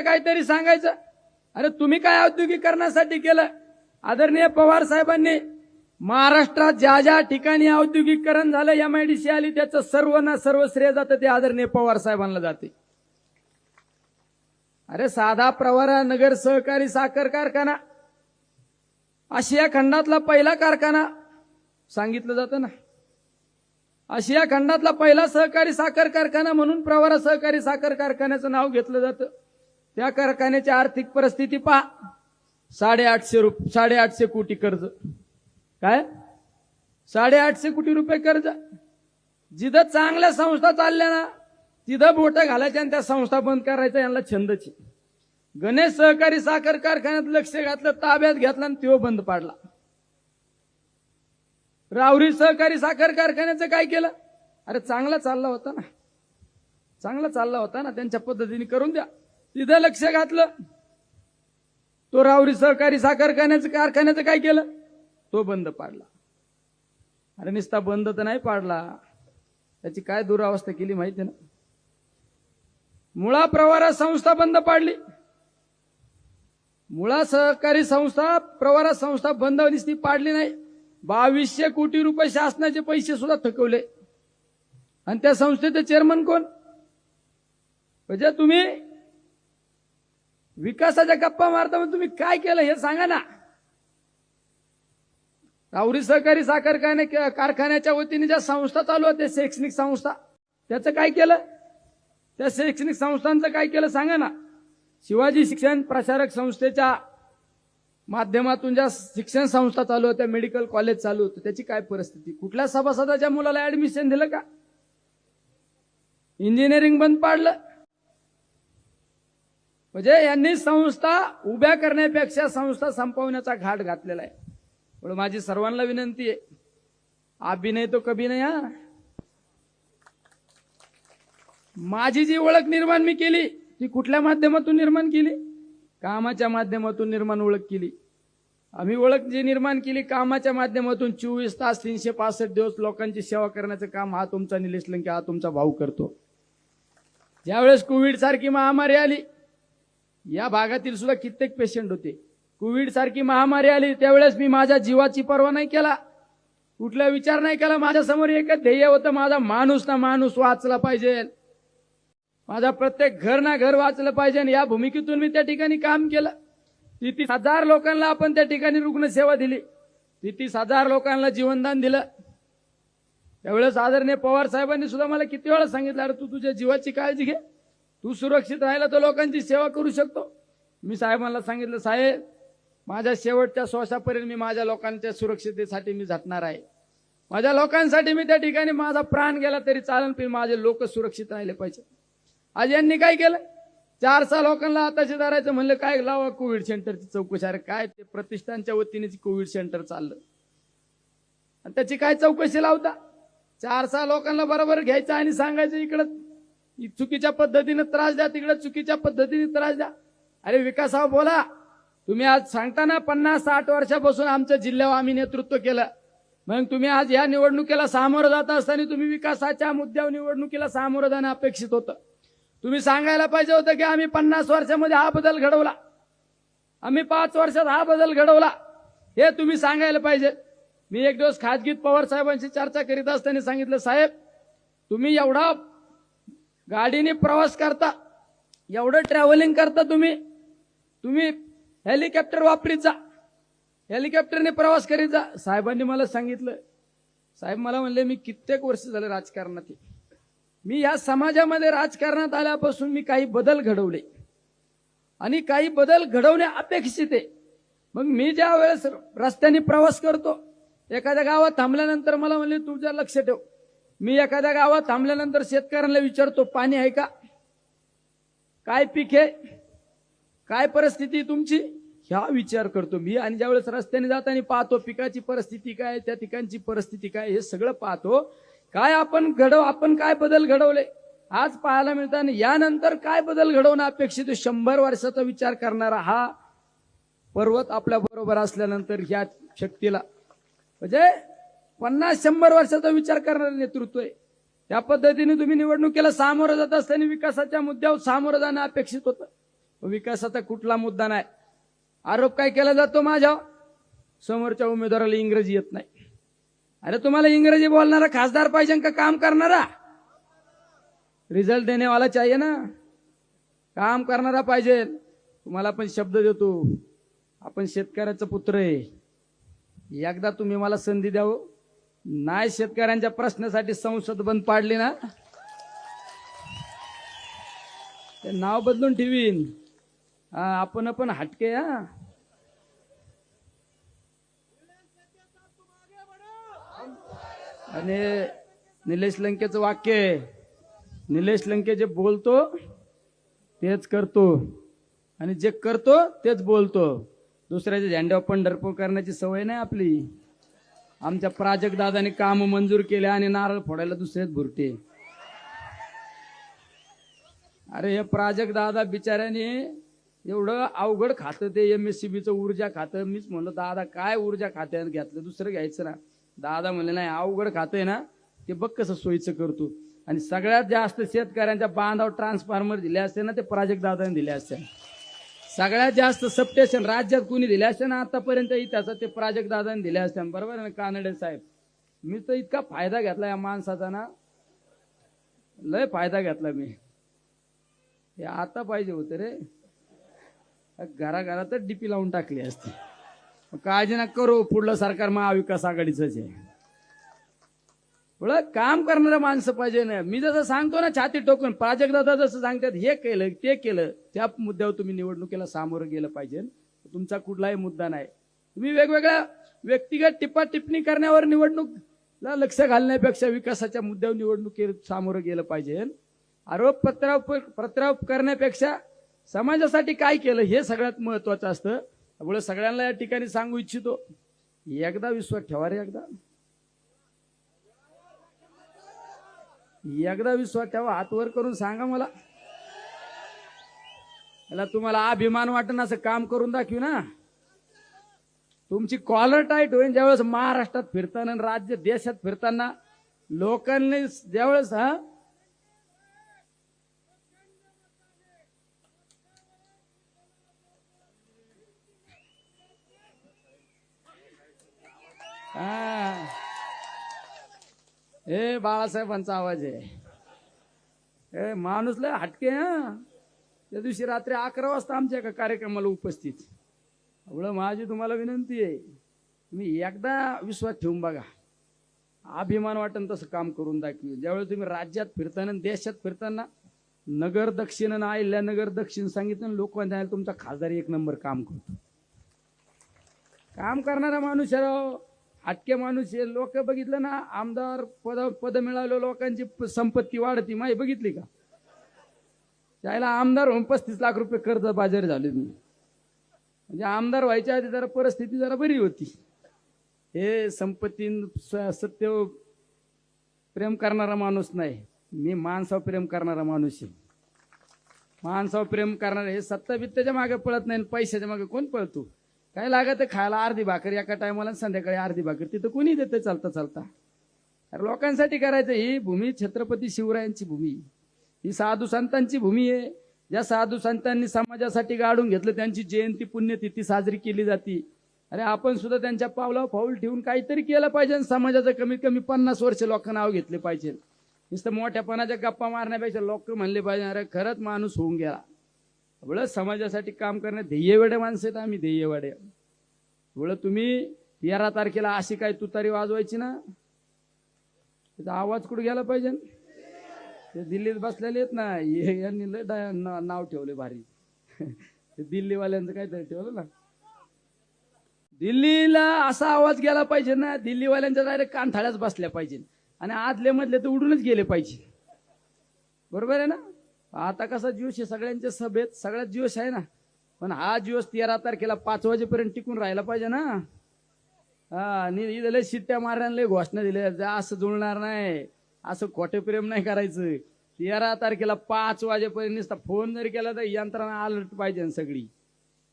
काहीतरी सांगायचं. अरे तुम्ही काय औद्योगिकरणासाठी केलं? आदरणीय पवार साहेबांनी महाराष्ट्रात ज्या ज्या ठिकाणी औद्योगिकरण झालं एम आय डीशी आली त्याचं सर्व ना सर्व श्रेय जातं ते आदरणीय पवार साहेबांना जाते. अरे साधा प्रवारा नगर सहकारी साखर कारखाना. आशिया खंडातला पहिला कारखाना. सांगितलं जातं ना. आशिया खंडातला पहिला सहकारी साखर कारखाना म्हणून प्रवारा सहकारी साखर कारखान्याचं नाव घेतलं जातं. त्या कारखान्याची आर्थिक परिस्थिती पहा. साडेआठशे रुप साडेआठशे कोटी कर्ज. काय? साडेआठशे कोटी रुपये कर्ज. जिथं चांगल्या संस्था चालल्या ना तिथं बोटं घालायच्या आणि त्या संस्था बंद करायच्या यांना छंदची. गणेश सहकारी साखर कारखान्यात लक्ष घातलं ताब्यात घेतला आणि तो बंद पाडला. रावरी सहकारी साखर कारखान्याचं काय केलं? अरे चांगला चालला होता ना. चांगला चालला होता ना त्यांच्या पद्धतीने करून द्या. तिथं लक्ष घातलं. तो रावरी सहकारी साखर कारखान्याचं कारखान्याचं काय केलं? तो बंद पाडला. अरे निस्ता बंद तर नाही पाडला. त्याची काय दुरावस्था केली माहिती ना? मुळा प्रवारा संस्था बंद पाडली. मुळा सहकारी संस्था प्रवारा संस्था बंद निस्ती पाडली नाही. बावीसशे कोटी रुपये शासनाचे पैसे सुद्धा थकवले. आणि त्या संस्थेचे चेअरमन कोण? म्हणजे तुम्ही विकासाच्या गप्पा मारता मग तुम्ही काय केलं हे सांगा ना. रावरी सहकारी साखर कारखान्याच्या वतीने ज्या संस्था चालू होत्या शैक्षणिक संस्था त्याचं काय केलं? त्या शैक्षणिक संस्थांचं काय केलं सांगा ना. शिवाजी शिक्षण प्रसारक संस्थेच्या माध्यमातून ज्या शिक्षण संस्था चालू होत्या मेडिकल कॉलेज चालू होतं त्याची काय परिस्थिती? कुठल्या सभासदाच्या मुलाला ऍडमिशन दिलं का? इंजिनिअरिंग बंद पाडलं? म्हणजे यांनी संस्था उभ्या करण्यापेक्षा संस्था संपवण्याचा घाट घातलेला आहे. म्हणून माझी सर्वांना विनंती आहे. अभिनय तो कभी नाही हा. माझी जी ओळख निर्माण मी केली ती कुठल्या माध्यमातून निर्माण केली? कामाच्या माध्यमातून निर्माण ओळख केली. आम्ही ओळख जी निर्माण केली कामाच्या माध्यमातून चोवीस तास तीनशे पासष्ट दिवस लोकांची सेवा करण्याचं काम हा तुमचा निलेश लंके हा तुमचा भाऊ करतो. ज्यावेळेस कोविड सारखी महामारी आली या भागातील सुद्धा कित्येक पेशंट होते. कोविड सारखी महामारी आली त्यावेळेस मी माझ्या जीवाची पर्वा नाही केला. कुठला विचार नाही केला. माझ्यासमोर एकच ध्येय होतं माझा माणूस ना माणूस वाचला पाहिजे. माझा प्रत्येक घर ना घर वाचलं पाहिजे आणि या भूमिकेतून मी त्या ठिकाणी काम केलं. तीस हजार लोकांना आपण त्या ठिकाणी रुग्णसेवा दिली. तीस हजार लोकांना जीवनदान दिलं. त्यावेळेस आदरणीय पवार साहेबांनी सुद्धा मला किती वेळा सांगितलं अरे तू तुझ्या जीवाची काळजी घे. तू सुरक्षित राहिला तर लोकांची सेवा करू शकतो. मी साहेबांना सांगितलं साहेब माझ्या शेवटच्या श्वासापर्यंत मी माझ्या लोकांच्या सुरक्षितेसाठी मी झटणार आहे. माझ्या लोकांसाठी मी त्या ठिकाणी माझा प्राण गेला तरी चालन पण माझे लोक सुरक्षित राहिले पाहिजे. आज यांनी काय केलं? चार सहा लोकांना आताशी धरायचं म्हणलं काय लावा कोविड सेंटरची चौकशी? अरे काय ते प्रतिष्ठानच्या वतीने कोविड सेंटर चाललं. आणि त्याची काय चौकशी लावता? चार सहा लोकांना बरोबर घ्यायचं आणि सांगायचं इकडं. चुकीच्या पद्धतीने त्रास द्या तिकडे चुकीच्या पद्धतीने त्रास द्या. अरे विकासावर बोला. तुम्ही आज सांगताना पन्नास साठ वर्षापासून आमच्या जिल्ह्यावर आम्ही नेतृत्व केलं. मग तुम्ही आज या निवडणुकीला सामोरं जात असताना तुम्ही विकासाच्या मुद्द्यावर निवडणुकीला सामोरं जाणं अपेक्षित होतं. तुम्ही सांगायला पाहिजे होतं की आम्ही पन्नास वर्षामध्ये हा बदल घडवला. आम्ही पाच वर्षात हा बदल घडवला. हे तुम्ही सांगायला पाहिजे. मी एक दिवस खाजगीत पवार साहेबांशी चर्चा करीत असताना सांगितलं साहेब तुम्ही एवढा गाडीने प्रवास करता. एवढं ट्रॅव्हलिंग करता तुम्ही. तुम्ही हेलिकॉप्टर वापरीत जा. हेलिकॉप्टरने प्रवास करीत जा. साहेबांनी मला सांगितलं. साहेब मला म्हणले मी कित्येक वर्ष झालं राजकारणात मी या समाजामध्ये राजकारणात आल्यापासून मी काही बदल घडवले. आणि काही बदल घडवणे अपेक्षित आहे. मग मी ज्या वेळेस रस्त्याने प्रवास करतो एखाद्या गावात थांबल्यानंतर मला म्हणले तुझ्या लक्ष ठेव. मी एखाद्या गावात थांबल्यानंतर शेतकऱ्यांना विचारतो पाणी आहे का? काय पीक आहे? काय परिस्थिती तुमची? ह्या विचार करतो मी. आणि ज्यावेळेस रस्त्याने जाताना पाहतो पिकाची परिस्थिती काय? त्या ठिकाणची परिस्थिती काय? हे सगळं पाहतो. काय आपण घडव आपण काय बदल घडवले? आज पाहायला मिळतं आणि यानंतर काय बदल घडवणं अपेक्षित शंभर वर्षाचा विचार करणारा हा पर्वत आपल्या बरोबर असल्यानंतर ह्या शक्तीला. म्हणजे पन्नास शंभर वर्षाचा विचार करणारं नेतृत्व आहे. त्या पद्धतीने तुम्ही निवडणुकीला सामोरं जात असताना विकासाच्या मुद्द्यावर सामोरं जाणं अपेक्षित होतं. विकासाचा कुठला मुद्दा नाही. आरोप काय केला जातो माझ्या समोरच्या उमेदवाराला इंग्रजी येत नाही. अरे तुम्हाला इंग्रजी बोलणारा खासदार पाहिजे का काम करणारा? रिझल्ट देणेवाला चाहिए ना. काम करणारा पाहिजे. तुम्हाला पण शब्द देतो. आपण शेतकऱ्याचं पुत्र आहे. एकदा तुम्ही मला संधी द्यावं. नाही शेतकऱ्यांच्या प्रश्नासाठी संसद बंद पाडली ना. ते नाव बदलून ठेवीन. आपण पण हटके हा. आणि निलेश लंकेचं वाक्य निलेश लंके जे बोलतो तेच करतो. आणि जे करतो तेच बोलतो. दुसऱ्याच्या झेंड्यावर पंढरपूर करण्याची सवय नाही आपली. आमच्या प्राजक्त दादाने काम मंजूर केले आणि नारळ फोडायला दुसरेच भुरटे. अरे हे प्राजक्त दादा बिचाऱ्याने एवढं अवघड खातं ते एम एस सी बीचं ऊर्जा खातं. मीच म्हणलं दादा काय ऊर्जा खात्यात घेतलं? दुसरं घ्यायचं ना. दादा म्हणले नाही अवघड खातं आहे ना. ते बघ कसं सोयीचं करतो आणि सगळ्यात जास्त शेतकऱ्यांच्या बांधावर ट्रान्सफॉर्मर दिले असते ना ते प्राजक्त दादाने दिले असते. सगळ्यात जास्त सबस्टेशन राज्यात कुणी दिले असते ना आतापर्यंत इतिहासात ते प्राजक्त दादाने दिले असते बरोबर आहे ना कानडे साहेब? मी तर इतका फायदा घेतला या माणसाचा ना. लय फायदा घेतला मी. हे आता पाहिजे होतं रे. घराघरातच डीपी लावून टाकली असते. काळजी ना करू पुढलं सरकार महाविकास आघाडीचंच आहे. थोडं काम करणारं माणसं पाहिजे ना. मी जसं सांगतो ना छाती टोकून प्राजक्त जसं सांगतात हे केलं ते केलं त्या मुद्द्यावर तुम्ही निवडणुकीला सामोरं गेलं पाहिजे. तुमचा कुठलाही मुद्दा नाही. तुम्ही वेगवेगळ्या व्यक्तिगत टिप्पा टिप्पणी करण्यावर निवडणूकला लक्ष घालण्यापेक्षा विकासाच्या मुद्द्यावर निवडणुकीत सामोरं गेलं पाहिजे. आरोप प्रत्यारोप प्रत्यारोप करण्यापेक्षा समाजासाठी काय केलं हे सगळ्यात महत्वाचं असतं. त्यामुळे सगळ्यांना या ठिकाणी सांगू इच्छितो. एकदा विश्वास ठेवा रे एकदा. एकदा विश्वास ठेवा हात वर करून सांगा मला याला तुम्हाला अभिमान वाटण असं काम करून दाखवी ना तुमची कॉलर टाईट होईल ज्यावेळेस महाराष्ट्रात फिरताना आणि राज्य देशात फिरताना लोकांनी ज्यावेळेस हा. हे बाळासाहेबांचा आवाज आहे. ए माणूस लय हटके हा? त्या दिवशी रात्री अकरा वाजता आमच्या एका कार्यक्रमाला उपस्थित. एवढं माझी तुम्हाला विनंती आहे. तुम्ही एकदा विश्वास ठेवून बघा. अभिमान वाटन तसं काम करून दाखवी. ज्यावेळी तुम्ही राज्यात फिरताना देशात फिरताना नगर दक्षिण आणि आयल्या नगर दक्षिण सांगितलं लोकांना तुमचा खासदार एक नंबर काम करतो. काम करणारा माणूस आहे हो. आटके माणूस आहे लोक बघितलं ना आमदार पद पद मिळालं लोकांची प- संपत्ती वाढती. माही बघितली का? त्याला आमदार होऊन पस्तीस लाख रुपये कर्ज बाजारी झाले मी म्हणजे आमदार व्हायच्या आधी जरा परिस्थिती जरा बरी होती. हे संपत्ती सत्य प्रेम करणारा माणूस नाही. मी माणसावर प्रेम करणारा माणूस आहे. माणसावर प्रेम करणारे हे सत्ता बित्ताच्या मागे पळत नाही आणि पैशाच्या मागे कोण पळतो? काय लागत आहे खायला? अर्धी भाकर एका टायमाला संध्याकाळी अर्धी भाकर. तिथं कोणी देतं चालता चालता? अरे लोकांसाठी करायचं ही भूमी छत्रपती शिवरायांची भूमी. ही साधू संतांची भूमी आहे. ज्या साधू संतांनी समाजासाठी गाडून घेतलं त्यांची जयंती पुण्यतिथी साजरी केली जाते. अरे आपण सुद्धा त्यांच्या पावलावर पाऊल ठेवून काहीतरी केलं पाहिजे आणि समाजाचं कमीत कमी पन्नास वर्ष लोकांना नाव घेतले पाहिजे. नुसतं मोठ्यापणाच्या गप्पा मारण्यापेक्षा लोक म्हणले पाहिजे अरे खरंच माणूस होऊन गेला. एवढं समाजासाठी काम करण्यात ध्येयवेडे माणसं आहेत आम्ही ध्येयवाडे. एवढं तुम्ही तेरा तारखेला अशी काय तुतारी वाजवायची ना? त्याचा आवाज कुठे गेला पाहिजे? ते दिल्लीत बसलेले आहेत ना यांनी लय नाव ठेवले भारी. ते दिल्लीवाल्यांचं काहीतरी ठेवलं ना. दिल्लीला असा आवाज गेला पाहिजे ना दिल्लीवाल्यांच्या डायरेक्ट कानथाळ्याच बसल्या पाहिजे. आणि आदले मधले तर उडूनच गेले पाहिजे. बरोबर आहे ना? आता कसा जोश आहे सगळ्यांच्या सभेत सगळ्यात जोश आहे ना. पण हा दिवस तेरा तारखेला पाच वाजेपर्यंत टिकून राहिला पाहिजे ना. हा आणि इथं लय शिट्ट्या मारण्याला लय घोषणा दिल्या. जा असं जुळणार नाही. असं खोटे प्रेम नाही करायचं. तेरा तारखेला पाच वाजेपर्यंत नुसता फोन जरी केला तर यंत्रणा अलर्ट पाहिजे सगळी.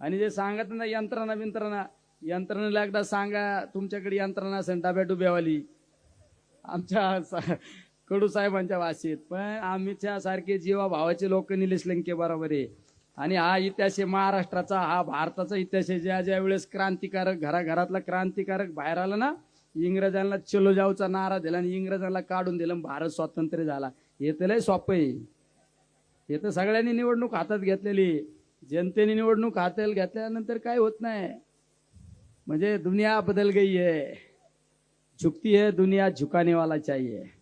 आणि जे सांगत ना यंत्रणा बिंत्रणा यंत्रणेला एकदा सांगा तुमच्याकडे यंत्रणा असेल डब्या डुब्यावाली आमच्या कडू साहेबांच्या भाषेत पण आमच्या सारखे जीवा भावाचे लोक निलेश लंके बरोबर आहे. आणि हा इतिहास आहे महाराष्ट्राचा. हा भारताचा इतिहास आहे. ज्या ज्या वेळेस क्रांतिकारक घराघरातला क्रांतिकारक बाहेर आला ना इंग्रजांना चलो जाऊचा नारा दिला आणि इंग्रजांना काढून दिलं आणि भारत स्वातंत्र्य झाला. हे तर लय सोपं आहे. हे तर सगळ्यांनी निवडणूक हातात घेतलेली जनतेने निवडणूक हातात घेतल्यानंतर काय होत नाही. म्हणजे दुनिया बदल गई है झुकती है दुनिया झुकाने वाला चाहिए.